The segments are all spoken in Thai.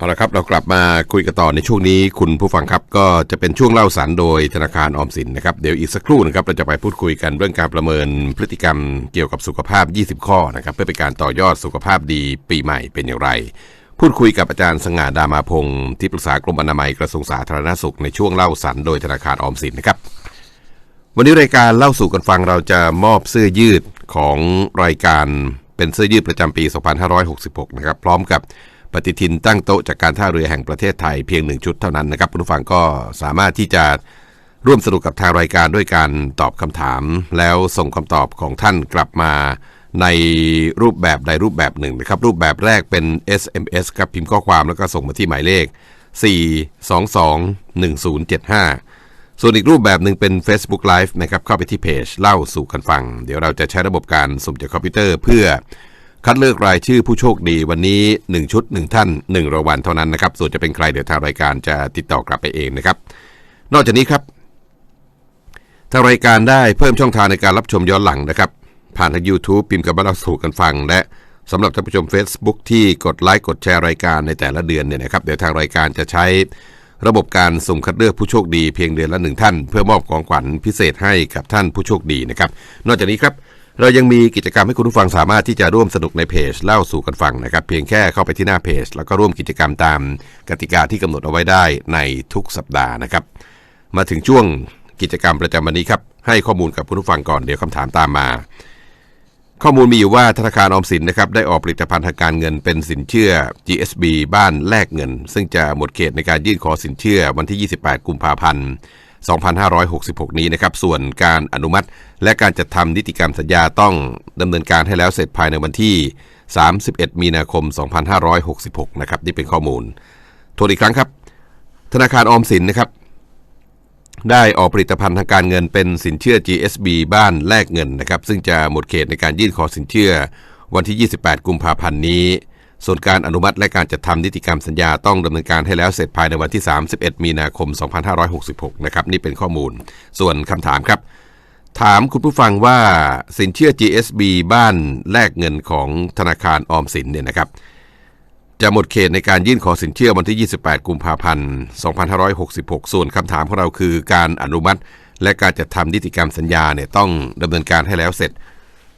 เอาละครับเรากลับมาคุยกันต่อในช่วงนี้คุณผู้ฟังครับก็จะเป็นช่วงเล่าสารโดยธนาคารออมสินนะครับเดี๋ยวอีกสักครู่นะครับเราจะไปพูดคุยกันเรื่องการประเมินพฤติกรรมเกี่ยวกับสุขภาพ 20 ข้อนะครับเพื่อเป็นการต่อยอดสุขภาพดีปีใหม่เป็นอย่างไร พูดคุยกับอาจารย์สง่าดามาพงศ์ที่ปรึกษากรมอนามัยกระทรวงสาธารณสุขในช่วงเล่าสารโดยธนาคารออมสินนะครับวันนี้รายการเล่าสู่กันฟังเราจะมอบเสื้อยืดของรายการเป็นเสื้อยืดประจำปี 2566 นะครับพร้อมกับ ปฏิทินตั้งโต๊ะจากการท่าเรือแห่งประเทศไทยเพียงหนึ่งชุดเท่านั้นนะครับคุณผู้ฟังก็สามารถที่จะร่วมสนุกกับทางรายการด้วยการตอบคำถาม แล้วส่งคำตอบของท่านกลับมาในรูปแบบใดรูปแบบหนึ่งนะครับ รูปแบบแรกเป็น SMS ครับพิมพ์ข้อความแล้วก็ส่งมาที่หมายเลข 4221075 ส่วนอีกรูปแบบหนึ่งเป็น Facebook Live นะครับเข้าไปที่เพจเล่าสู่กันฟัง เดี๋ยวเราจะใช้ระบบการสุ่มจากคอมพิวเตอร์เพื่อ คัดเลือกรายชื่อผู้โชคดีวันนี้ 1 ชุด 1 ท่าน1รางวัลเท่านั้นนะครับ ส่วนจะเป็นใครเดี๋ยวทางรายการจะติดต่อกลับไปเองนะครับ นอกจากนี้ครับทางรายการได้เพิ่มช่องทางในการรับชมย้อนหลังนะครับ ผ่านทาง YouTube พิมพ์กับว่าเราสู่กันฟัง และสำหรับท่านผู้ชม Facebook ที่กดไลค์กดแชร์รายการในแต่ละเดือนเนี่ยนะครับเดี๋ยวทางรายการจะใช้ระบบการสุ่มคัดเลือกผู้โชคดีเพียงเดือนละหนึ่งท่าน เพื่อมอบของขวัญพิเศษให้กับท่านผู้โชคดีนะครับ นอกจากนี้ครับ เรายังมีกิจกรรมให้คุณผู้ฟังสามารถที่จะร่วมสนุกในเพจเล่าสู่กันฟังนะครับ เพียงแค่เข้าไปที่หน้าเพจ แล้วก็ร่วมกิจกรรมตามกติกาที่กำหนดเอาไว้ได้ในทุกสัปดาห์นะครับ มาถึงช่วงกิจกรรมประจำวันนี้ครับ ให้ข้อมูลกับคุณผู้ฟังก่อนเดี๋ยวคำถามตามมา ข้อมูลมีอยู่ว่าธนาคารออมสินนะครับได้ออกผลิตภัณฑ์ทางการเงินเป็นสินเชื่อ GSB บ้านแลกเงิน ซึ่งจะหมดเขตในการยื่นขอสินเชื่อวันที่ 28 กุมภาพันธ์ 2566 นี้นะครับ ส่วนการอนุมัติ และการจัดทำนิติกรรมสัญญาต้องดำเนินการให้แล้วเสร็จภายในวันที่ 31 มีนาคม 2566 นะครับ นี่เป็นข้อมูล ทวนอีกครั้งครับ ธนาคารออมสินนะครับ ได้ออกผลิตภัณฑ์ทางการเงินเป็นสินเชื่อ GSB บ้านแลกเงินนะครับ ซึ่งจะหมดเขตในการยื่นขอสินเชื่อ วันที่ 28 กุมภาพันธ์นี้ ส่วนการอนุมัติและการจัดทำนิติกรรมสัญญาต้องดำเนินการให้แล้วเสร็จภายในวันที่ 31 มีนาคม 2566 นะครับ นี่เป็นข้อมูล ส่วนคำถามครับ ถามคุณผู้ฟังว่าสินเชื่อ GSB บ้านแลกเงินของธนาคารออมสินเนี่ยนะครับ จะหมดเขตในการยื่นขอสินเชื่อวันที่ 28 กุมภาพันธ์ 2566 ส่วนคำถามของเราคือการอนุมัติ และการจัดทำนิติกรรมสัญญาเนี่ยต้องดำเนินการให้แล้วเสร็จ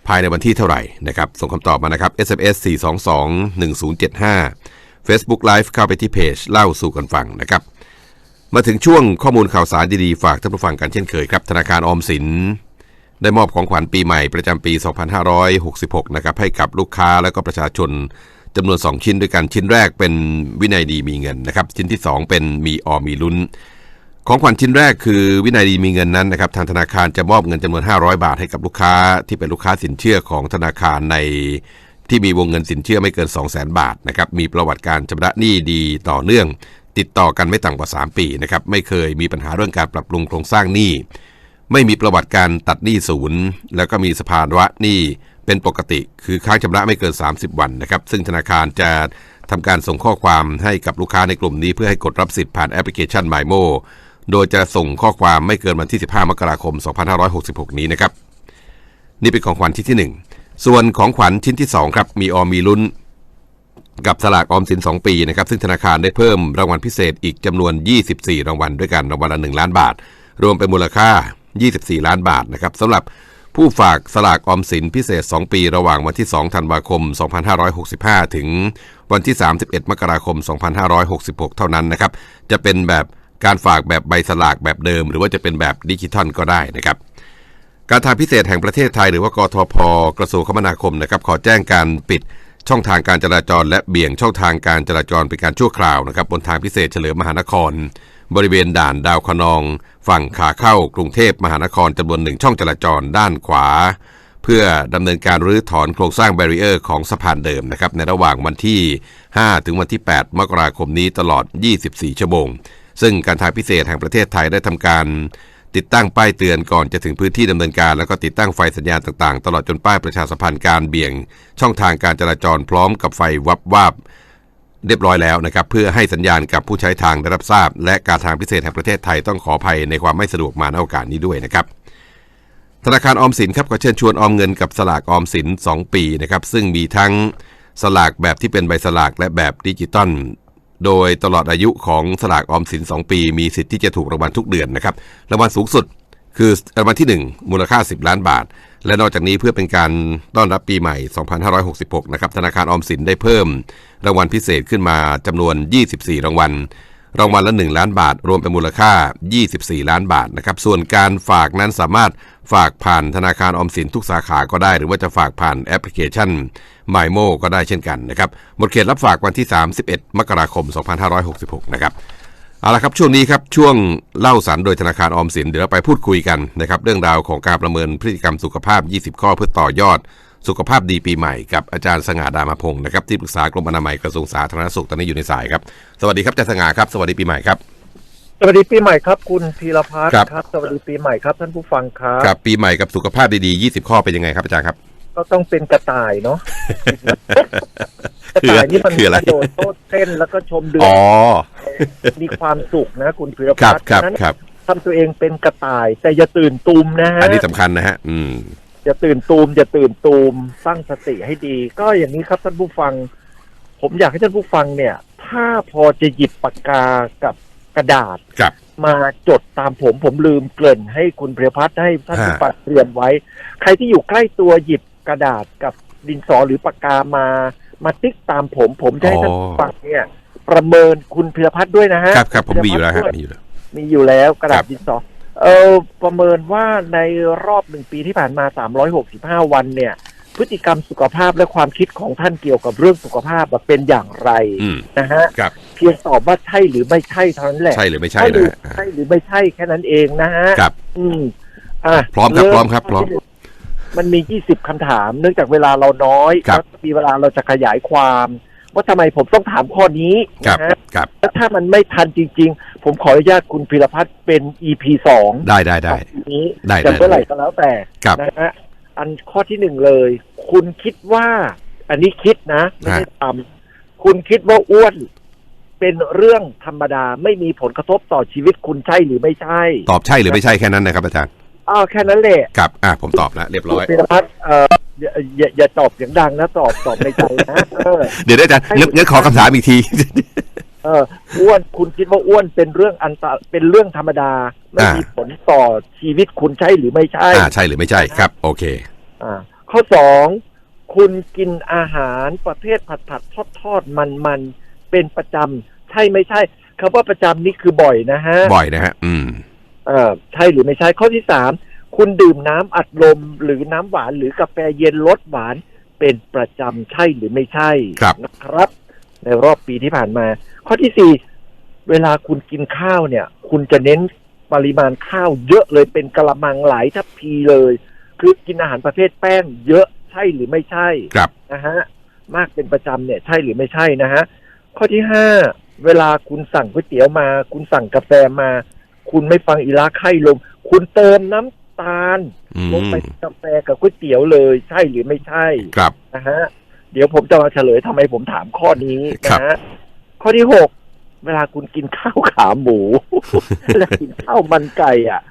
ภายในวันที่เท่าไหร่นะครับ ส่งคำตอบมานะครับ SMS 4221075 Facebook Live เข้าไปที่เพจเล่าสู่กันฟังนะครับ มาถึงช่วงข้อมูลข่าวสารดีๆ ฝากท่านผู้ฟังกันเช่นเคยครับ ธนาคารออมสิน ได้มอบของขวัญปีใหม่ประจำปี 2566 นะครับ ให้กับลูกค้าและก็ประชาชนจำนวน 2 ชิ้นด้วยกันชิ้นแรกเป็นวินัยดีมีเงินนะครับ ชิ้นที่ 2 เป็นมีออมีลุ้น ของขวัญชิ้นแรกคือวินัยดีมีเงินนั้นนะครับทางธนาคารจะมอบเงินจำนวน 500 บาทให้กับลูกค้าที่เป็นลูกค้าสินเชื่อของธนาคารในที่มีวงเงินสินเชื่อไม่เกิน 200,000 บาทนะครับมีประวัติการชำระหนี้ดีต่อเนื่อง ติดต่อกันไม่ต่ำกว่า 3 ปีนะครับไม่เคยมีปัญหาเรื่องการปรับปรุงโครงสร้างหนี้ไม่มีประวัติการตัดหนี้ศูนย์ แล้วก็มีสภาวะหนี้เป็นปกติ คือค้างชำระไม่เกิน 30 วันนะครับซึ่งธนาคารจะทำการส่งข้อความให้กับลูกค้าในกลุ่มนี้เพื่อให้กดรับสิทธิ์ผ่านแอปพลิเคชัน m y m o โดยจะส่งข้อความไม่เกินวันที่ 15 มกราคม 2566 นี้นะครับ นี่เป็นของขวัญชิ้นที่ 1 ส่วนของขวัญชิ้นที่ 2 ครับ มีออมมีลุ้น กับสลากออมสิน 2 ปีนะครับ ซึ่งธนาคารได้เพิ่มรางวัลพิเศษอีกจำนวน 24 รางวัลด้วยกันรางวัลละ 1 ล้านบาท รวมเป็นมูลค่า 24 ล้านบาทนะครับสำหรับผู้ฝากสลากออมสินพิเศษ 2 ปีระหว่างวันที่ 2 ธันวาคม 2565 ถึงวันที่ 31 มกราคม 2566 เท่านั้นนะครับ จะเป็นแบบ การฝากแบบใบสลากแบบเดิม หรือว่าจะเป็นแบบดิจิทัลก็ได้นะครับ การทางพิเศษแห่งประเทศไทยหรือว่ากทพกระทรวงคมนาคมนะครับ ขอแจ้งการปิดช่องทางการจราจร และเบี่ยงช่องทางการจราจรเป็นการชั่วคราวนะครับบนทางพิเศษเฉลิมมหานคร บริเวณด่านดาวคนอง ฝั่งขาเข้ากรุงเทพมหานครจำนวนหนึ่งช่องจราจรด้านขวา เพื่อดำเนินการรื้อถอนโครงสร้างแบรีเออร์ของสะพานเดิมนะครับในระหว่างวันที่ 5 ถึงวันที่ 8 มกราคมนี้ตลอด 24 ชั่วโมง ซึ่งการทางพิเศษแห่งประเทศไทยได้ทำการติดตั้งป้ายเตือนก่อนจะถึงพื้นที่ดำเนินการ แล้วก็ติดตั้งไฟสัญญาณต่างๆ ตลอดจนป้ายประชาสัมพันธ์การเบี่ยง ช่องทางการจราจรพร้อมกับไฟวับวาบเรียบร้อยแล้วนะครับเพื่อให้สัญญาณกับผู้ใช้ทางได้รับทราบ และการทางพิเศษแห่งประเทศไทยต้องขออภัยในความไม่สะดวกมาในโอกาสนี้ด้วยนะครับธนาคารออมสินครับก็เชิญชวนออมเงินกับสลากออมสิน 2 ปีนะครับซึ่งมีทั้งสลากแบบที่เป็นใบสลากและแบบดิจิตอล โดยตลอดอายุของสลากออมสิน 2 ปี มีสิทธิ์ที่จะถูกรางวัลทุกเดือนนะครับ รางวัลสูงสุดคือรางวัลที่ 1 มูลค่า 10 ล้านบาท และนอกจากนี้เพื่อเป็นการต้อนรับปีใหม่ 2566 นะครับ ธนาคารออมสินได้เพิ่มรางวัลพิเศษขึ้นมาจำนวน 24 รางวัล รางวัลละ 1 ล้านบาท รวมเป็นมูลค่า 24 ล้านบาทนะครับ ส่วนการฝากนั้นสามารถฝากผ่านธนาคารออมสินทุกสาขาก็ได้ หรือว่าจะฝากผ่านแอปพลิเคชัน m y m o ก็ได้เช่นกันนะครับ หมดเขตรับฝากวันที่ 31 มกราคม 2566 นะครับ เอาละครับช่วงนี้ครับช่วงเล่าสันโดยธนาคารออมสินเดี๋ยวเราไปพูดคุยกันนะครับเรื่องราวของการประเมินพฤติกรรมสุขภาพ 20 ข้อเพื่อต่อยอด สุขภาพดีปีใหม่กับอาจารย์สง่าดามพงศ์นะครับที่ปรึกษากรมอนามัยกระทรวงสาธารณสุขตอนนี้อยู่ในสายครับ สวัสดีครับอาจารย์สง่าครับ สวัสดีปีใหม่ครับสวัสดีปีใหม่ครับ คุณธีรพัฒน์ครับครับ สวัสดีปีใหม่ครับท่านผู้ฟังครับกับปีใหม่กับสุขภาพดีๆ 20 ข้อเป็นยังไงครับอาจารย์ครับ ก็ต้องเป็นกระต่ายเนาะกระต่ายนี่มันคืออะไรกระโดดโต้เต้นแล้วก็ชมเดืออ๋นอมีความสุขนะ คุณธีรครัพับฒน์ครับฉะนั้นครับทำตัวเองเป็นกระต่ายแต่อย่าตื่นตูมนะฮะอันนี้สำคัญนะฮะ อืม อย่าตื่นตูมอย่าตื่นตูมตั้งสติให้ดี ก็อย่างนี้ครับท่านผู้ฟัง ผมอยากให้ท่านผู้ฟังเนี่ย ถ้าพอจะหยิบปากกากับกระดาษครับมาจดตามผมผมลืมเกริ่นให้คุณเพรียพัฒน์ให้ท่านผู้ฟังเตรียมไว้ ใครที่อยู่ใกล้ตัวหยิบกระดาษกับดินสอหรือปากกามามาติ๊กตามผม ผมจะให้ท่านผู้ฟังเนี่ย ประเมินคุณเพรียพัฒน์ด้วยนะฮะครับครับผมมีอยู่แล้วฮะเพรีมีพัฒน์อยู่แล้วด้วยมีอยู่แล้วกระดาครัษบดินสอ เออประเมินว่าในรอบหนึ่งปีที่ผ่านมา 365 วันเนี่ย พฤติกรรมสุขภาพและความคิดของท่านเกี่ยวกับเรื่องสุขภาพเป็นอย่างไรอืมนะฮะครับเพียงตอบว่าใช่หรือไม่ใช่เท่านั้นแหละ ใช่หรือไม่ใช่ใช่หนะรือฮะใช่หรือไม่ใช่แค่นั้นเองนะฮะครับ อืมอะพร้อมครับเพร้อมครับพร้อมมันมี 20คำถาม เนื่องจากเวลาเราน้อยครับแล้วมีเวลาเราจะขยายความ ว่าทำไมผมต้องถามข้อนี้ครับนะฮะครับแล้วถ้ามันไม่ทันจริง ๆ ผมขออนุญาตคุณพิรพัฒน์เป็น EP สองได้ได้ได้ของนี้ได้จะได้เมื่อไหร่ก็แล้วแต่ครับนะฮะอันข้อที่หนึ่งเลย คุณคิดว่า อันนี้คิดนะไม่ได้ทำคุณคิดว่าอ้วนเป็นเรื่องธรรมดาไม่มีผลกระทบต่อชีวิตคุณใช่หรือไม่ใช่ ตอบใช่หรือไม่ใช่แค่นั้นนะครับอาจารย์อ้าวแค่นั้นแหละครับอ่าผมตอบแล้วเรียบร้อยคุณพิรพัฒน์เอ่อ อย่าอย่าอย่าตอบเสียงดังนะตอบตอบในใจนะเออเดี๋ยวได้อาจารย์งั้นงั้นขอคำถามอีกที เอออ้วนคุณคิดว่าอ้วนเป็นเรื่องอันตรเป็นเรื่องธรรมดา ไม่อ่ามี มีผลต่อชีวิตคุณใช่หรือไม่ใช่ อ่าใช่หรือไม่ใช่ครับ โอเค อ่าข้อสองคุณกินอาหารประเภทผัดผัดทอดทอดมันมันๆเป็นประจำใช่ไม่ใช่คำว่าประจำนี่คือบ่อยนะฮะบ่อยนะฮะ อืม เออใช่หรือไม่ใช่ข้อที่สาม คุณดื่มน้ำอัดลมหรือน้ำหวานหรือกาแฟเย็นรสหวานเป็นประจำใช่หรือไม่ใช่ครับนะครับ ในรอบปีที่ผ่านมา ข้อที่สี่เวลาคุณกินข้าวเนี่ย คุณจะเน้นปริมาณข้าวเยอะเลยเป็นกระมังหลายทัพพีเลย คือกินอาหารประเภทแป้ง เยอะใช่หรือไม่ใช่ครับนะฮะมากเป็นประจำเนี่ยใช่หรือไม่ใช่นะฮะข้อที่ห้าเวลาคุณสั่งก๋วยเตี๋ยวมา คุณสั่งกาแฟมา คุณไม่ฟังอีลาไข่ลงคุณเติมน้ำ ตาลอืลงมไปในกาแฟกับก๋วยเตี๋ยวเลยใช่หรือไม่ใช่ครับนะฮะเดี๋ยวผมจะมาเฉลยทำไมผมถามข้อนี้ครับนะฮะข้อที่หกเวลาคุณกินข้าวขาหมูและกินข้าวมันไก่อะ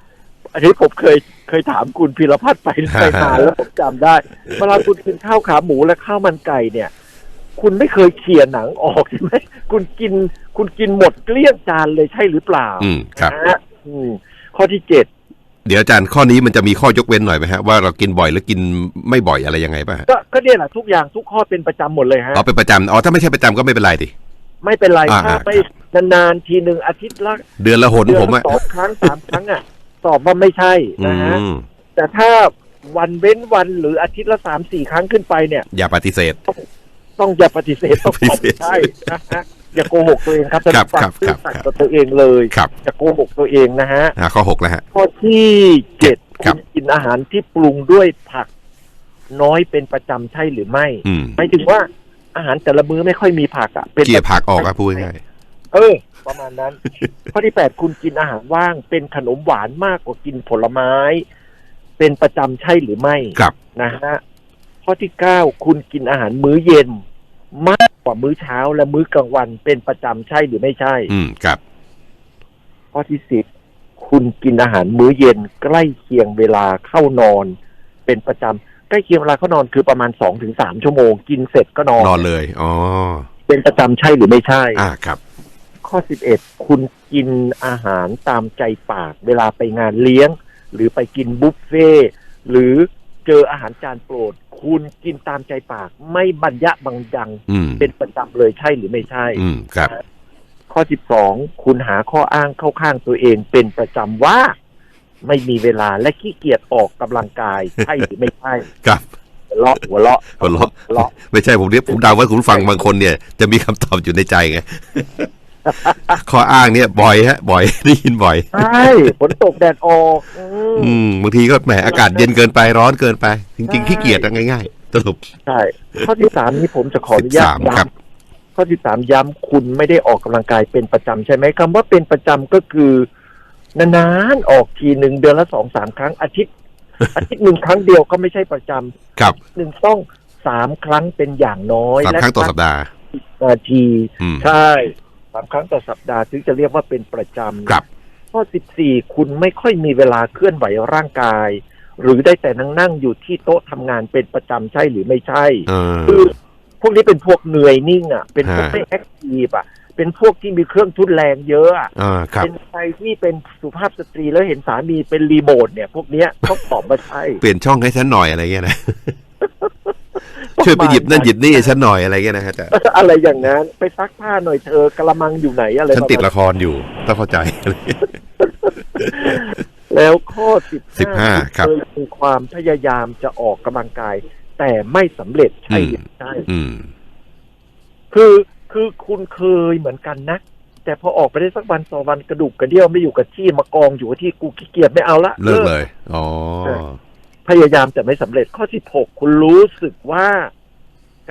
อันนี้ผมเคยเคยถามคุณพิรพัฒน์ไปไปนานแล้วผมจำได้เวลาคุณกินข้าวขาหมูและข้าวมันไก่เนี่ย คุณไม่เคยเขี่ยหนังออกใช่ไหมคุณกิน คุณกินหมดเกลี้ยงจานเลยใช่หรือเปล่าอืมครับนะฮะอืมข้อที่เจ็ด เดี๋ยวอาจารย์ข้อนี้มันจะมีข้อยกเว้นหน่อยไหมฮะว่าเรากินบ่อยหรือกินไม่บ่อยอะไรยังไงป่ะฮะก็ก็เนี่ยแหละทุกอย่างทุกข้อเป็นประจำหมดเลยฮะเอาเป็นประจำอ๋อถ้าไม่ใช่ประจำก็ไม่เป็นไรดิ ไม่เป็นไรอ่าถ้าอ่าไม่นานๆทีหนึ่งอาทิตย์ละเดือนละหนเดือนผมละอะสองครั้งสามครั้งอะตอบว่าไม่ใช่อืนะฮะมแต่ถ้าวันเว้นวันหรืออาทิตย์ละสามสี่ครั้งขึ้นไปเนี่ย อย่าปฏิเสธ ต้องอย่าปฏิเสธต้องปฏิตอบเสธ ใช่นะฮะ อย่าโกหกตัวเองครับครับท่านครับผู้ครับฟังครับซื่อสัตย์กับตัวเองเลยครับอย่าโกหกตัวเองนะฮะอ่าข้อหกแล้วฮะข้อที่เจ็ดครับคุณกินอาหารที่ปรุงด้วยผักน้อยเป็นประจำใช่หรือไม่อืมหมายถึงว่าอาหารแต่ละมื้อไม่ค่อยมีผักอะเป็นเกี่ยผักออกครับพูดง่ายเออ ประมาณนั้น ข้อที่แปดคุณกินอาหารว่าง เป็นขนมหวานมากกว่ากินผลไม้ เป็นประจำใช่หรือไม่ๆครับนะฮะข้อที่เก้าคุณกินอาหารมื้อเย็น มากก ว่ามื้อเช้าและมื้อกลางวันเป็นประจำใช่หรือไม่ใช่ อืมครับ ข้อที่สิบคุณกินอาหารมื้อเย็นใกล้เคียงเวลาเข้านอน เป็นประจำใกล้เคียงเวลาเข้านอนคือประมาณสองถึงสามชั่วโมง กินเสร็จก็นอนนอนเลยอ๋อเป็นประจำใช่หรือไม่ใช่ อ่าครับ ข้อสิบเอ็ดคุณกินอาหารตามใจปาก เวลาไปงานเลี้ยง หรือไปกินบุฟเฟ่ต์หรือเจออาหารจานโปรด คุณกินตามใจปาก ไม่บรรยะบังยังอืมเป็นประจำเลยใช่หรือไม่ใช่อืมครับ ข้อ12คุณหาข้ออ้างเข้าข้างตัวเองเป็นประจำว่า ไม่มีเวลาและขี้เกียจออกกำลังกายใช่หรือไม่ใช่ครับหัวเราะหัวเราะหัวเราะหัวเราะ ไม่ใช่ผมเรียกผมเดาว่าคุณผู้ฟังบางคนเนี่ย จะมีคำตอบอยู่ในใจไง ข้ออ้างเนี่ยบ่อยฮะ บ่อยได้ยินบ่อยใช่ฝนตกแดดออกอืมอืมบางทีก็แหมอากาศเย็นเกินไปร้อนเกินไป จริงๆขี้เกียจอะง่ายๆสรุปใช่ข้อที่สามนี้ผมจะขออสินุบญาสาตมครับย้ำข้อที่สามย้ำคุณไม่ได้ออกกำลังกายเป็นประจำใช่ไหมคำว่าเป็นประจำก็คือนานๆออกทีหนึ่งเดือนละสองสามครั้งอาทิตย์ อาทิตย์หนึ่งครั้งเดียวก็ไม่ใช่ประจำครับหนึ่งต้องสามครั้งเป็นอย่างน้อยสามและครั้งต่อสัปดาห์นาทีอืมใช่ สามครั้งต่อสัปดาห์ถึงจะเรียกว่าเป็นประจำครับข้อสิบสี่คุณไม่ค่อยมีเวลาเคลื่อนไหวร่างกาย หรือได้แต่นั่งนั่งอยู่ที่โต๊ะทำงานเป็นประจำใช่หรือไม่ใช่เออคือพวกนี้เป็นพวกเหนื่อยนิ่งอะ เป็นพวกฮะไม่แอคทีฟอะ เป็นพวกที่มีเครื่องทุนแรงเยอะอะเออครับเป็นใครที่เป็นสุภาพสตรีแล้วเห็นสามีเป็นรีโมทเนี่ย พวกเนี้ยต้องตอบมาใช่ เปลี่ยนช่องให้ฉันหน่อยอะไรเงี้ยนะ ช่วยไปหยิบนั่นหยิบนี่ให้ฉันหน่อยอะไรเงี้ยนะฮะแต่อะไรอย่างนั้นไปซักผ้าหน่อยเธอกระมังอยู่ไหนอะไรฉันติดประมาณละครอยู่ต้องเข้าใจแล้วข้อสิบ15ครับเคยมีความพยายามจะออกกำลังกาย แต่ไม่สำเร็จใช่หรือไม่ใช่อืมคือคือคุณเคยเหมือนกันนะแต่พอออกไปได้สักวันสองวันกระดูกกระเดี่ยวไม่อยู่กับที่มากองอยู่กับที่กูขี้เกียจไม่เอาละเลิกเลย อ๋อ พยายามแต่ไม่สำเร็จข้อที่หกคุณรู้สึกว่า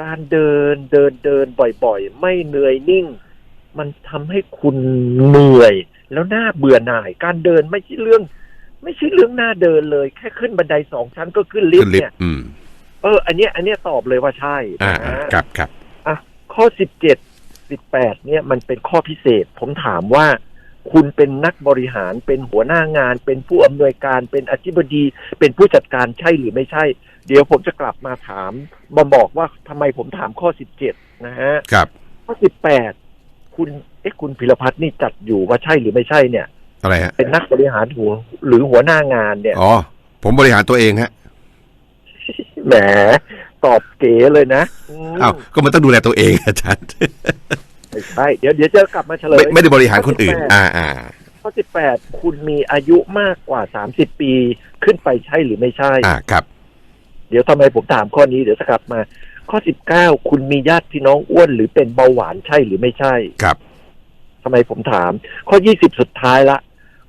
การเดินเดินเดินบ่อยๆ ไม่เหนื่อยนิ่ง มันทำให้คุณเหนื่อย แล้วหน้าเบื่อหน่าย การเดินไม่ใช่เรื่อง ไม่ใช่เรื่องหน้าเดินเลย แค่ขึ้นบันไดสองชั้นก็ขึ้นลิฟขึ้นต์ลิฟเนี่ยต์อืมเออ อันเนี้ย อันเนี้ยตอบเลยว่าใช่อ่านะอ่าครับครับอะข้อสิบเจ็ดสิบแปดเนี่ยมันเป็นข้อพิเศษ ผมถามว่า คุณเป็นนักบริหารเป็นหัวหน้างาน เป็นผู้อำนวยการ เป็นอธิบดี เป็นผู้จัดการใช่หรือไม่ใช่ เดี๋ยวผมจะกลับมาถามมาบอกว่าทำไมผมถามข้อสิบเจ็ดนะฮะครับ ข้อสิบแปดคุณเอ๊ะคุณพิรพัฒน์นี่จัดอยู่ว่าใช่หรือไม่ใช่เนี่ยอะไรฮะเป็นนักบริหารหัวหรือหัวหน้างานเนี่ยอ๋อผมบริหารตัวเองฮะแหมตอบเก๋เลยนะมอ้าวก็มันต้องดูแลตัวเองอาจารย์ไม่ใช่เดี๋ยวเดี๋ยวจะกลับมาเฉลไม่ยไม่ได้บริหารคนอื่น อ่าอ่าข้อ18คุณมีอายุมากกว่า30ปีขึ้นไปใช่หรือไม่ใช่ อ่าครับ เดี๋ยวทำไมผมถามข้อนี้เดี๋ยวจะกลับมา ข้อ19คุณมีญาติพี่น้องอ้วนหรือเป็นเบาหวานใช่หรือไม่ใช่ครับทำไมผมถาม ข้อ20สุดท้ายละ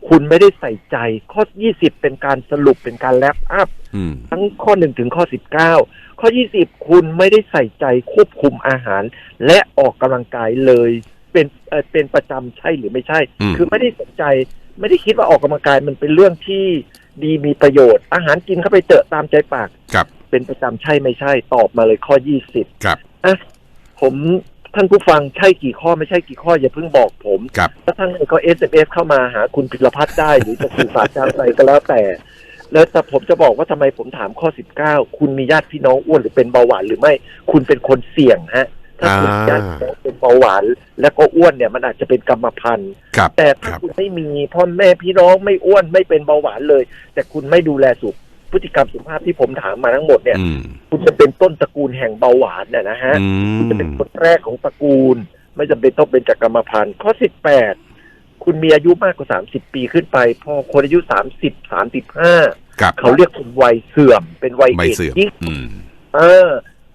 คุณไม่ได้ใส่ใจ ข้อ20เป็นการสรุปเป็นการแลปอัพอืมทั้งข้อ1ถึงข้อ19 ข้อ 20 คุณไม่ได้ใส่ใจควบคุมอาหาร และออกกำลังกายเลยเป็นเอ่อเป็นประจำใช่หรือไม่ใช่อืมคือไม่ได้สนใจ ไม่ได้คิดว่าออกกำลังกายมันเป็นเรื่องที่ดีมีประโยชน์ อาหารกินเข้าไปเจอะตามใจปากครับ เป็นประจำใช่ไม่ใช่ ตอบมาเลยข้อ 20 ครับอะผมท่านผู้ฟังใช่กี่ข้อไม่ใช่กี่ข้ออย่าเพิ่งบอกผมครับถ้าท่านไหนก็ s อ s เข้ามาหาคุณพิรพัฒน์ได้ หรือจะสื่อสารทางอะไรก็แล้วแต่ แล้วแต่ผมจะบอกว่าทำไมผมถามข้อ 19 คุณมีญาติพี่น้องอ้วนหรือเป็นเบาหวานหรือไม่ คุณเป็นคนเสี่ยงฮะ ถ้าคุณมีญาติพี่น้องเป็นเบาหวาน แล้วก็อ้วนเนี่ยมันอาจจะเป็นกรรมพันธุ์ครับแต่ถ้าครับคุณไม่มีพ่อแม่พี่น้องไม่อ้วนไม่เป็นเบาหวานเลย แต่คุณไม่ดูแลสุขพฤติกรรมสุขภาพที่ผมถามมาทั้งหมดเนี่ยอืมคุณจะเป็นต้นตระกูลแห่งเบาหวานเนี่ยนะฮะอืคุณจะเป็นมคนแรกของตระกูล ไม่จำเป็นต้องเป็นจากกรรมพันธุ์ข้อสิบแปด คุณมีอายุมากกว่าสามสิบปีขึ้นไป พอคนอายุสามสิบสามสิบห้าครับเขาเรียกเป็นวัยเสื่อมเป็นวัยไม่เอดเสื่อมยิ่งอืมเออ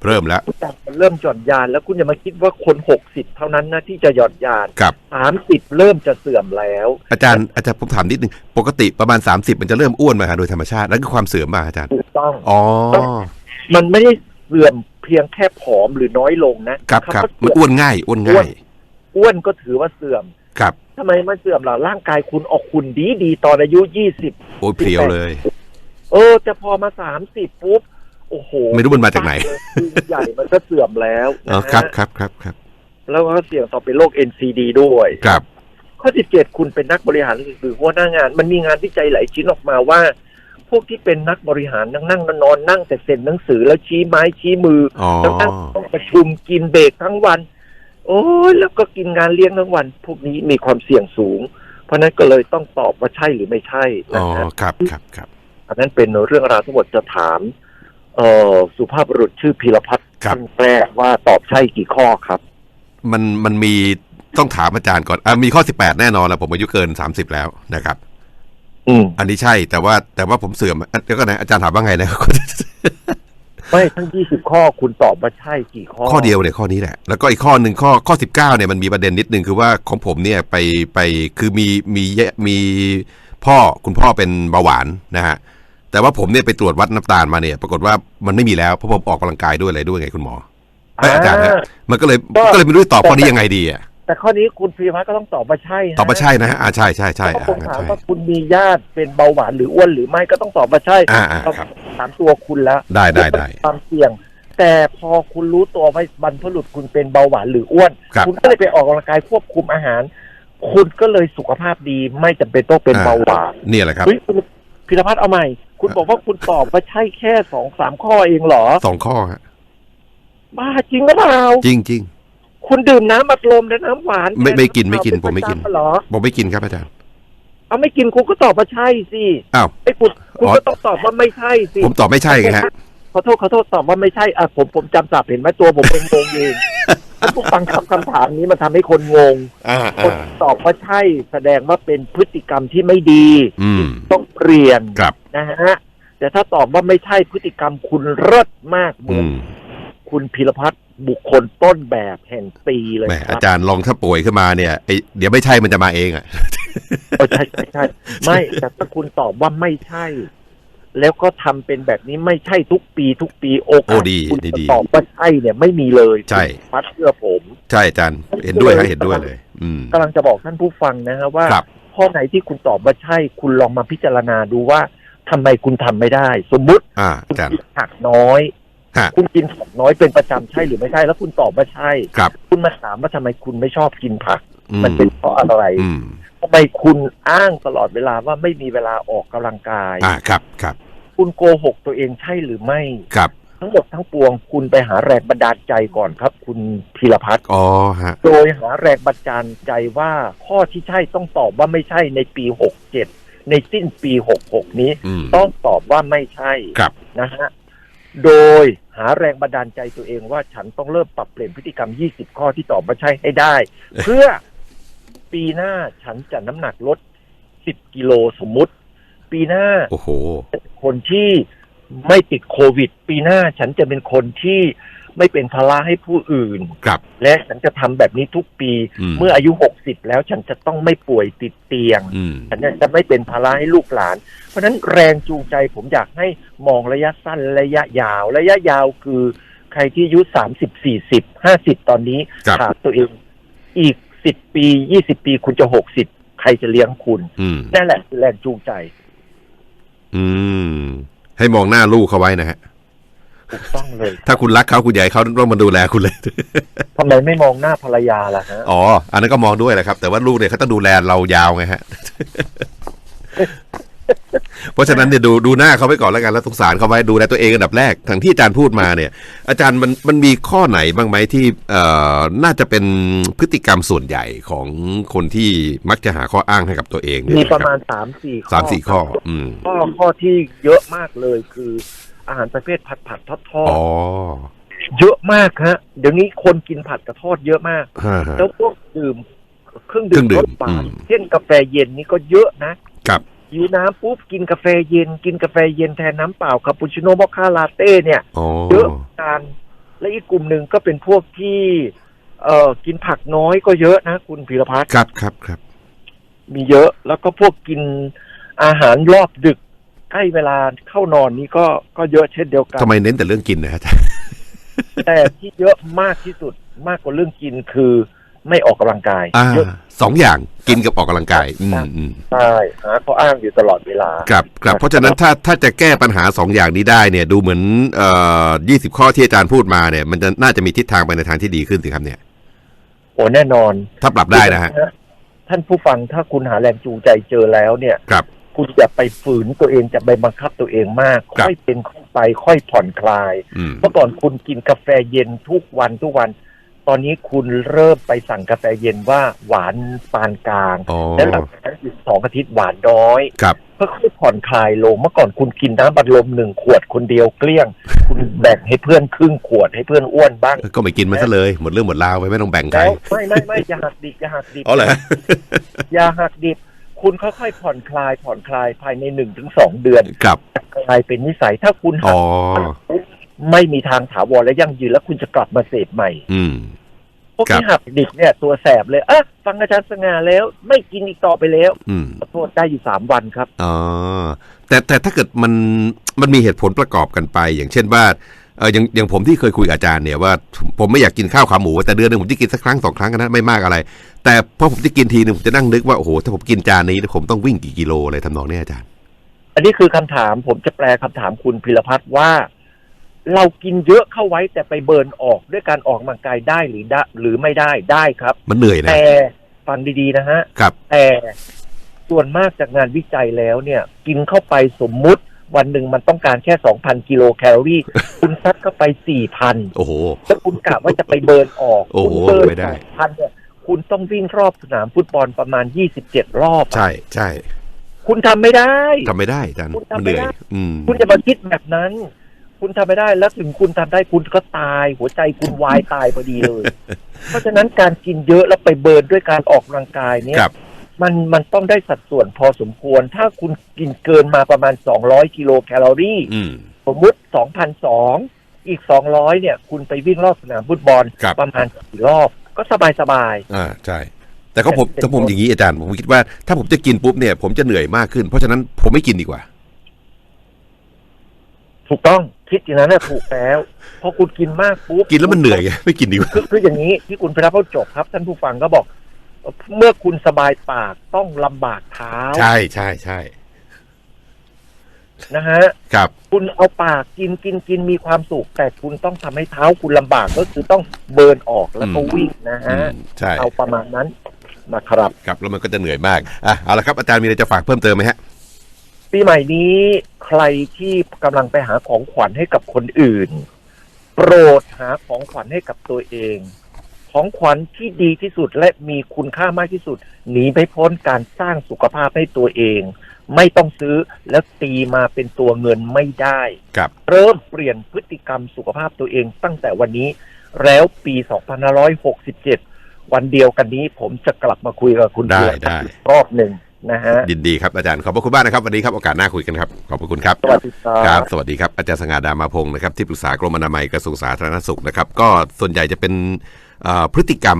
เริ่มแล้วคุณมันเริ่มหย่อนยาน แล้วคุณอย่ามาคิดว่าคนหกสิบเท่านั้นนะที่จะหย่อนยานครับ สามสิบเริ่มจะเสื่อมแล้ว อาจารย์อาจารย์ผมถามนิดนึงปกติประมาณ 30 มันจะเริ่มอ้วนมาโดยธรรมชาตินั่นคือความเสื่อมมาอาจารย์ ถูกต้อง อ๋อ มันไม่ได้เสื่อมเพียงแค่ผอมหรือน้อยลงนะครับครับำว่ามันเสื่อมอ้วนง่ายอ้วนง่าย อ้วนก็ถือว่าเสื่อม ครับ ทำไมไม่เสื่อมล่ะร่างกายคุณออกคุณดีดีๆตอนอายุยี่สิบโอ้ยเพลียวเลย เออจะพอมาสามสิบปุ๊บโอ้โหไม่รู้มันมาจากไหนคือใหญ่มันก็เสื่อมแล้วอ๋อนะฮะครับครับครับครับ แล้วก็เสี่ยงต่อเป็นโรค NCD ด้วยครับ ข้อที่เจ็ดคุณเป็นนักบริหารหรือหัวหน้างาน มันมีงานวิจัยหลายชิ้นออกมาว่า พวกที่เป็นนักบริหารนั่งนั่งนอนนั่งแต่เซ็นหนังสือแล้วชี้ไม้ชี้มืออ๋อแล้วนั่งต้องประชุมกินเบรกทั้งวัน โอ้ยแล้วก็กินงานเลี้ยงทั้งวัน พวกนี้มีความเสี่ยงสูง เพราะฉะนั้นก็เลยต้องตอบว่าใช่หรือไม่ใช่อ๋นะอฮะครับครับครับอันนั้นเป็นเรื่องราวทั้งหมดจะถามเอ่อสุภาพบุรุษชื่อพีรพัฒน์ครับ ท่านแรกว่าตอบใช่กี่ข้อครับ มันมันมีต้องถามอาจารย์ก่อนอะมีข้อ 18 แน่นอนแล้วผมอายุเกิน 30 แล้วนะครับ อืม อันนี้ใช่แต่ว่าแต่ว่าผมเสื่อมอะเดี๋ยวก็นะอาจารย์ถามว่าไงนะ ไม่ทั้งยี่สิบข้อคุณตอบว่าใช่กี่ข้อ ข้อเดียวเนี่ยข้อนี้แหละ แล้วก็อีกข้อหนึ่งข้อข้อ19เนี่ยมันมีประเด็นนิดนึงคือว่าของผมเนี่ยไปไปคือมีมีมีพ่อคุณพ่อเป็นเบาหวานนะฮะแต่ว่าผมเนี่ยไปตรวจวัดน้ำตาลมาเนี่ย ปรากฏว่ามันไม่มีแล้วเพราะผมออกกำลังกายด้วยอะไรด้วยไงคุณหมอเอ้ยอาจารย์ฮะมันก็เลยก็เลยไม่รู้จะตอบข้อนี้ยังไงดีอะ แต่ข้อนี้คุณพีรพัฒน์ก็ต้องตอบว่าใช่ฮะตอบว่าใช่นะฮะอ่าใช่ใช่ใช่เพราะอ่าผมงั้นถามใช่ว่าคุณมีญาติเป็นเบาหวานหรืออ้วนหรือไม่ก็ต้องตอบว่าใช่อ่าอ่าครับถามตัวคุณแล้วได้ได้ได้ความเสี่ยง แต่พอคุณรู้ตัวว่าบรรพบุรุษคุณเป็นเบาหวานหรืออ้วนครับณก็เลยไปออกกำลังกายควบคุมอาหาร คุณก็เลยสุขภาพดีไม่จำเป็นต้องเป็นอ่าเบาหวานเนี่ยแหละครับเฮ้ยคุณพิรพัฒน์เอาใหม่ คุณบอกว่าคุณตอบว่าใช่แค่สองสามข้อเองเหรอสองข้อฮะบ้าจริงหรือเปล่าจริงจริง คุณดื่มน้ำอัดลมและน้ำหวานไม่ไม่กินไม่กินเป็ผมไม่กินประจำเหรอผมไม่กินครับอาจารย์เอาไม่กินคุณก็ตอบว่าใช่สิอ้าวไอ้คุณคุณอ๋อก็ต้องตอบว่าไม่ใช่สิผมตอบไม่ใช่ไงฮะขอโทษขอโทษตอบว่าไม่ใช่อะผมผมจำสับเห็นไหมตัวผมเป็นงงเองท่านผู้ฟังคำคำถามนี้มันทำให้คนงงอ่าคนอ่าตอบว่าใช่แสดงว่าเป็นพฤติกรรมที่ไม่ดีอืมต้องเปลี่ยนครับนะฮะแต่ถ้าตอบว่าไม่ใช่พฤติกรรมคุณเลิศมากเหมือือนมคุณพิรพัฒน์ บุคคลต้นแบบแห่งปีเลยแหมครัอาบจารย์ลองถ้าป่วยขึ้นมาเนี่ยไอเดี๋ยวไม่ใช่มันจะมาเองอะเออใช่ใช่ใช่ไม่แต่ถ้าคุณตอบว่าไม่ใช่ แล้วก็ทำเป็นแบบนี้ไม่ใช่ทุกปีทุกปีโอกาโอ้สดีคุณดีจะดีตอบว่าใช่เนี่ยไม่มีเลยใช่คุณพัดเชื่อผม ใช่อาจารย์เห็นด้วยฮะเห็นด้วยเลย อืมกำลังจะบอกท่านผู้ฟังนะฮะว่าครับข้อไหนที่คุณตอบว่าใช่ คุณลองมาพิจารณาดูว่าทำไมคุณทำไม่ได้ สมมุติอ่าคุอาณจารย์กินผักน้อยฮะ คุณกินผักน้อยเป็นประจำใช่หรือไม่ใช่ แล้วคุณตอบว่าใช่ครับคุณมาถามว่าทำไมคุณไม่ชอบกินผักอืมันเป็นเพราะอะไรอืมทำไมคุณอ้างตลอดเวลาว่าไม่มีเวลาออกกำลังกายอ่าครับครับ คุณโกหกตัวเองใช่หรือไม่ครับทั้งหมดทั้งปวงคุณไปหาแรงบันดาลใจก่อนครับ คุณพีรพัฒน์อ๋อฮะโดยหาแรงบันดาลใจว่าข้อที่ใช่ต้องตอบว่าไม่ใช่ในปีหกเจ็ดในสิ้นปีหกหกนี้อืมต้องตอบว่าไม่ใช่ครับนะฮะโดย หาแรงบันดาลใจตัวเองว่าฉันต้องเริ่มปรับเปลี่ยนพฤติกรรม 20 ข้อที่ตอบว่าใช่ให้ได้ เพื่อปีหน้าฉันจะน้ำหนักลด 10 กิโลสมมุติ ปีหน้าโอ้โหคนที่ไม่ติดโควิด ปีหน้าฉันจะเป็นคนที่ ไม่เป็นภาระให้ผู้อื่น ครับ และฉันจะทำแบบนี้ทุกปี อืม เมื่ออายุ60แล้วฉันจะต้องไม่ป่วยติดเตียง อืม ฉันเนี่ยจะไม่เป็นภาระให้ลูกหลาน เพราะฉะนั้นแรงจูงใจผมอยากให้มองระยะสั้นระยะยาว ระยะยาวคือใครที่อายุสามสิบสี่สิบห้าสิบตอนนี้ครับ ถามตัวเอง อีกสิบปียี่สิบปีคุณจะหกสิบใครจะเลี้ยงคุณ อืมนั่นแหละคือแรงจูงใจ อืม ให้มองหน้าลูกเขาไว้นะฮะ ถูกต้องเลย ถ้าคุณรักเขาคุณอยากให้เขาต้องมาดูแลคุณเลย ทำไมไม่มองหน้าภรรยาล่ะฮะ อ๋อ อันนั้นก็มองด้วยแหละครับ แต่ว่าลูกเนี่ยเขาต้องดูแลเรายาวไงฮะ เพราะฉะนั้นเนี่ยดูดูหน้าเขาไว้ก่อนแล้วกันแล้วสงสารเขาไว้ดูแลตัวเองอันดับแรกทางที่อาจารย์พูดมาเนี่ย อาจารย์มันมันมีข้อไหนบ้างไหมที่เอ่อน่าจะเป็นพฤติกรรมส่วนใหญ่ของคนที่มักจะหาข้ออ้างให้กับตัวเองเนี่ยมีประนคมาบณสามสี่ข้อสามสี่ข้อ อืม ข้อข้อที่เยอะมากเลยคือ อาหารประเภทผัดผัดทอดทอดอ๋อเยอะมากฮะ เดี๋ยวนี้คนกินผัดกับทอดเยอะมากฮะฮะแล้วพวกดื่มเครื่องเครื่ดื่อมงดื่รมสหวานอืมเช่นกาแฟเย็นนี่ก็เยอะนะครับหิวน้ำปุ๊บกินกาแฟเย็น กินกาแฟเย็นแทนน้ำเปล่าคาปูชิโน่มอคค่าลาเต้เนี่ยอ๋อเยอะการและอีกกลุ่มหนึ่งก็เป็นพวกที่ เอ่อกินผักน้อยก็เยอะนะ คุณพีรพัฒน์ครับครับครับ มีเยอะแล้วก็พวกกินอาหารรอบดึก ใกล้เวลาเข้านอนนี่ก็ก็เยอะเช่นเดียวกันทำไมเน้นแต่เรื่องกินนะฮะอาจารย์แต่ที่เยอะมากที่สุดมากกว่าเรื่องกินคือไม่ออกกำลังกายอ่าเยอะสองอย่างกินกับออกกำลังกายอืมอืมใช่หาข้ออ้างอยู่ตลอดเวลาครับครับเพราะฉะนั้นถ้าถ้าจะแก้ปัญหาสองอย่างนี้ได้เนี่ย ดูเหมือนเอ่อยี่สิบข้อที่อาจารย์พูดมาเนี่ย มันจะน่าจะมีทิศทางไปในทางที่ดีขึ้นสิครับเนี่ย โอ้แน่นอน ถ้าปรับได้นะฮะท่านผู้ฟังถ้าคุณหาแรงจูงใจเจอแล้วเนี่ยครับ คุณจะไปฝืนตัวเองจะไปบังคับตัวเองมากครับค่อยเป็นค่อยไปค่อยผ่อนคลายอืมเมื่อก่อนคุณกินกาแฟเย็นทุกวันทุกวัน ตอนนี้คุณเริ่มไปสั่งกาแฟเย็นว่าหวานปานกลางอ๋อแล้วหลังจากนั้นอีกสองอาทิตย์หวานน้อยครับเพื่อค่อยผ่อนคลายลงเมื่อก่อนคุณกินน้ำบัดลมหนึ่งขวดคนเดียวเกลี้ยง คุณแบ่งให้เพื่อนครึ่งขวดให้เพื่อนอ้วนบ้าง ก็ไม่กินมันซะเลยหมดเรื่องหมดราวไปไม่ต้องแบ่งใครแล้วไม่ไม่ไม่อย่าหักดิบอย่าหักดิบอ๋อเหรออย่าหักดิบ คุณค่อยๆผ่อนคลายผ่อนคลายภายในหนึ่งถึงสองเดือนครับกลายเป็นนิสัยถ้าคุณหัอ๋กอไม่มีทางถาวรและยั่งยืนแล้วคุณจะกลับมาเสพใหม่ อืมพวกครับที่หักดิบเนี่ยตัวแสบเลยอะฟังอาจารย์สง่าแล้ว ไม่กินอีกต่อไปแล้วอืมขอโทษได้อยู่สามวันครับอ๋อแต่แต่ถ้าเกิดมันมันมีเหตุผลประกอบกันไป อย่างเช่นว่า เอออย่างอย่างผมที่เคยคุยกับอาจารย์เนี่ยว่าผมไม่อยากกินข้าวขาหมู แต่เดือนหนึ่งผมจะกินสักครั้งสองครั้งกันนะไม่มากอะไร แต่พอผมจะกินทีหนึ่งผมจะนั่งนึกว่าโอ้โหถ้าผมกินจานนี้ผมต้องวิ่งกี่กิโลอะไรทำนองเนี้ยอาจารย์ อันนี้คือคำถามผมจะแปลคำถามคุณพิรพัฒน์ว่า เรากินเยอะเข้าไว้แต่ไปเบิร์นออกด้วยการออกกำลังกายได้หรือได้หรือไม่ได้ได้ครับ มันเหนื่อยนะแต่ฟังดีๆนะฮะครับแต่ส่วนมากจากงานวิจัยแล้วเนี่ย กินเข้าไปสมมุติ วันหนึ่งมันต้องการแค่2,000กิโลแคลอรี่ คุณซัดเข้าไป4,000โอ้โหแล้วคุณกะว่าจะไปเบิร์นออกโอ้โหคุณเบิร์นไม่ได้พันเนี่ยคุณต้องวิ่งรอบสนามฟุตบอลประมาณ27รอบอะใช่ใช่คุณทำไม่ได้ทำไม่ได้อาจารย์คุณมันทำเหไม่นื่อยได้อืมคุณจะมาคิดแบบนั้น คุณทำไม่ได้แล้วถึงคุณทำได้คุณก็ตาย หัวใจคุณวายตายพอดีเลย เพราะฉะนั้นการกินเยอะแล้วไปเบิร์นด้วยการออกกำลังกายเนี่ยครับ มันมันต้องได้สัดส่วนพอสมควร ถ้าคุณกินเกินมาประมาณ200กิโลแคลอรี่อืมสมมุติ2,002อีก200เนี่ย คุณไปวิ่งรอบสนามฟุตบอลครับประมาณสี่รอบ ก็สบายสบายอ่าใช่ แต่ก็ผมเป็นแต่ผมอย่างนี้อาจารย์ ผมคิดว่าถ้าผมจะกินปุ๊บเนี่ย ผมจะเหนื่อยมากขึ้น เพราะฉะนั้นผมไม่กินดีกว่าๆถูกต้องคิดอย่างนั้นน่ะถูกแล้วพอคุณกินมากปุ๊บกินแล้วมันเหนื่อยไงไม่กินดีกว่าคือคืออย่างนี้ที่คุณพระพจบครับ ท่านผู้ฟังก็บอก เมื่อคุณสบายปากต้องลำบากเท้าใช่ใช่ใช่นะฮะครับคุณเอาปากกินกินกินมีความสุข แต่คุณต้องทำให้เท้าคุณลำบากก็คือต้องเบิร์นออกแล้วก็อืมวิ่งนะอืฮะมใช่เอาประมาณนั้นนะครับครับแล้วมันก็จะเหนื่อยมากอะเอาละครับอาจารย์มีอะไรจะฝากเพิ่มเติมไหมฮะปีใหม่นี้ใครที่กำลังไปหาของขวัญให้กับคนอื่น โปรดหาของขวัญให้กับตัวเอง ของขวัญที่ดีที่สุดและมีคุณค่ามากที่สุดหนีไม่พ้นการสร้างสุขภาพให้ตัวเอง ไม่ต้องซื้อแล้วตีมาเป็นตัวเงินไม่ได้ ครับ เริ่มเปลี่ยนพฤติกรรมสุขภาพตัวเองตั้งแต่วันนี้ แล้วปี 2567 วันเดียวกันนี้ผมจะกลับมาคุยกับคุณได้เพียรได้ อีกรอบหนึ่งนะฮะยินดีครับอาจารย์ขอบพระคุณมากนะครับวันนี้ครับโอกาสหน้าคุยกันครับขอบพระคุณครับ สวัสดีครัครับบสวัสดีครับ อาจารย์สง่าดามาพงศ์นะครับ ที่ปรึกษากรมอนามัยกระทรวงสาธารณสุขนะครับ ก็ส่วนใหญ่จะเป็นเอ่อ พฤติกรรม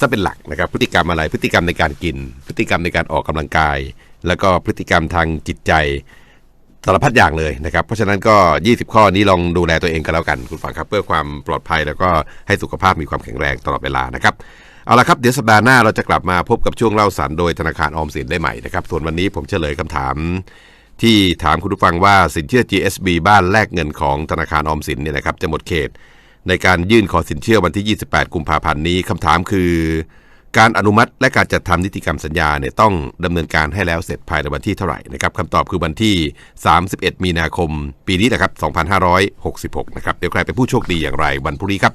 ซะเป็นหลักนะครับ พฤติกรรมอะไร พฤติกรรมในการกิน พฤติกรรมในการออกกำลังกาย แล้วก็พฤติกรรมทางจิตใจสารพัดอย่างเลยนะครับ เพราะฉะนั้นก็ 20 ข้อนี้ลองดูแลตัวเองกันแล้วกันคุณฟังครับ เพื่อความปลอดภัยแล้วก็ให้สุขภาพมีความแข็งแรงตลอดเวลานะครับเอาละครับเดี๋ยวสัปดาห์หน้าเราจะกลับมาพบกับช่วงเล่าสันโดยธนาคารออมสินได้ใหม่นะครับส่วนวันนี้ผมเฉลยคำถาม ที่ถามคุณผู้ฟังว่าสินเชื่อ GSB บ้านแลกเงินของธนาคารออมสินเนี่ยนะครับจะหมดเขต ในการยื่นขอสินเชื่อวันที่ 28 กุมภาพันธ์นี้คำถามคือ การอนุมัติและการจัดทำนิติกรรมสัญญาเนี่ยต้องดำเนินการให้แล้วเสร็จภายในวันที่เท่าไหร่นะครับคำตอบคือวันที่ 31 มีนาคม ปีนี้นะครับ 2566 นะครับ เดี๋ยวใครเป็นผู้โชคดีอย่างไรวันพรุ่งนี้ครับ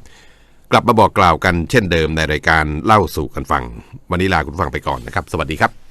กลับมาบอกกล่าวกันเช่นเดิมในรายการเล่าสู่กันฟัง วันนี้ลาคุณผู้ฟังไปก่อนนะครับ สวัสดีครับ